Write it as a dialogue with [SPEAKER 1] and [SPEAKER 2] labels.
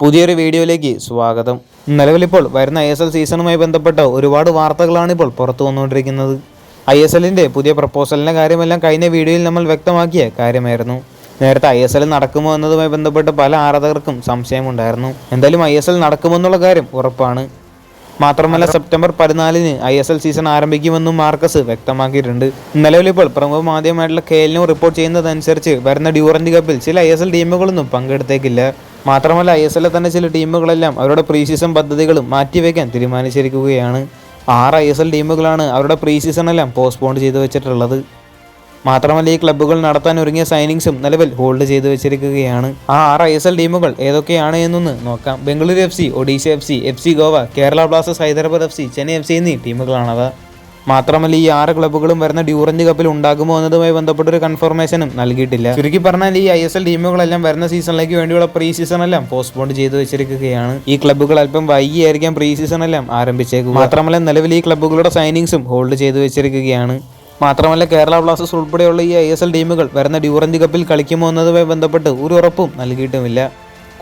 [SPEAKER 1] പുതിയൊരു വീഡിയോയിലേക്ക് സ്വാഗതം. നിലവിലിപ്പോൾ വരുന്ന ഐ എസ് എൽ സീസണുമായി ബന്ധപ്പെട്ട ഒരുപാട് വാർത്തകളാണ് ഇപ്പോൾ പുറത്തു വന്നുകൊണ്ടിരിക്കുന്നത്. ഐ എസ് എല്ലിന്റെ പുതിയ പ്രപ്പോസലിന്റെ കാര്യമെല്ലാം കഴിഞ്ഞ വീഡിയോയിൽ നമ്മൾ വ്യക്തമാക്കിയ കാര്യമായിരുന്നു. നേരത്തെ ഐ എസ് എൽ നടക്കുമോ എന്നതുമായി ബന്ധപ്പെട്ട് പല ആരാധകർക്കും സംശയമുണ്ടായിരുന്നു. എന്തായാലും ഐ എസ് എൽ നടക്കുമെന്നുള്ള കാര്യം ഉറപ്പാണ്. മാത്രമല്ല സെപ്റ്റംബർ പതിനാലിന് ഐ എസ് എൽ സീസൺ ആരംഭിക്കുമെന്നും മാർക്കസ് വ്യക്തമാക്കിയിട്ടുണ്ട്. നിലവിലിപ്പോൾ പ്രമുഖ മാധ്യമമായിട്ടുള്ള കെ എല്ലിനും റിപ്പോർട്ട് ചെയ്യുന്നതനുസരിച്ച് വരുന്ന ഡ്യൂറന്റ് കപ്പിൽ ചില ഐ എസ് എൽ ടീമുകളൊന്നും പങ്കെടുത്തേക്കില്ല. മാത്രമല്ല ഐ എസ് എല്ലിൽ തന്നെ ചില ടീമുകളെല്ലാം അവരുടെ പ്രീ സീസൺ പദ്ധതികളും മാറ്റിവെക്കാൻ തീരുമാനിച്ചിരിക്കുകയാണ്. ആറ് ഐ എസ് എൽ ടീമുകളാണ് അവരുടെ പ്രീ സീസണെല്ലാം പോസ്റ്റ്പോൺ ചെയ്തു വെച്ചിട്ടുള്ളത്. മാത്രമല്ല ഈ ക്ലബ്ബുകൾ നടത്താൻ ഒരുങ്ങിയ സൈനിങ്സും നിലവിൽ ഹോൾഡ് ചെയ്തു വെച്ചിരിക്കുകയാണ്. ആ ആറ് ഐ എസ് എൽ ടീമുകൾ ഏതൊക്കെയാണ് എന്നൊന്ന് നോക്കാം. Bengaluru F C Odisha F C F C Goa Kerala Blasters Hyderabad F C Chennai F C എന്നീ ടീമുകളാണവ. മാത്രമല്ല ഈ ആറ് ക്ലബ്ബുകളും വരുന്ന ഡ്യൂറന്റ് കപ്പിൽ ഉണ്ടാകുമോ എന്നതുമായി ബന്ധപ്പെട്ട ഒരു കൺഫർമേഷനും നൽകിയിട്ടില്ല. ചുരുക്കി പറഞ്ഞാൽ ഈ ഐ എസ് എൽ ടീമുകളെല്ലാം വരുന്ന സീസണിലേക്ക് വേണ്ടിയുള്ള പ്രീ സീസൺ എല്ലാം പോസ്റ്റ്പോണ്ട് ചെയ്തു വെച്ചിരിക്കുകയാണ്. ഈ ക്ലബ്ബുകൾ അല്പം വൈകിയായിരിക്കാം പ്രീ സീസൺ എല്ലാം ആരംഭിച്ചേക്കും മാത്രമല്ല നിലവിൽ ഈ ക്ലബ്ബുകളുടെ സൈനിങ്സും ഹോൾഡ് ചെയ്തു വെച്ചിരിക്കുകയാണ്. മാത്രമല്ല കേരള ബ്ലാസ്റ്റേഴ്സ് ഉൾപ്പെടെയുള്ള ഈ ഐ എസ് എൽ ടീമുകൾ വരുന്ന ഡ്യൂറന്റ് കപ്പിൽ കളിക്കുമോ എന്നതുമായി ബന്ധപ്പെട്ട് ഒരു ഉറപ്പും നൽകിയിട്ടുമില്ല.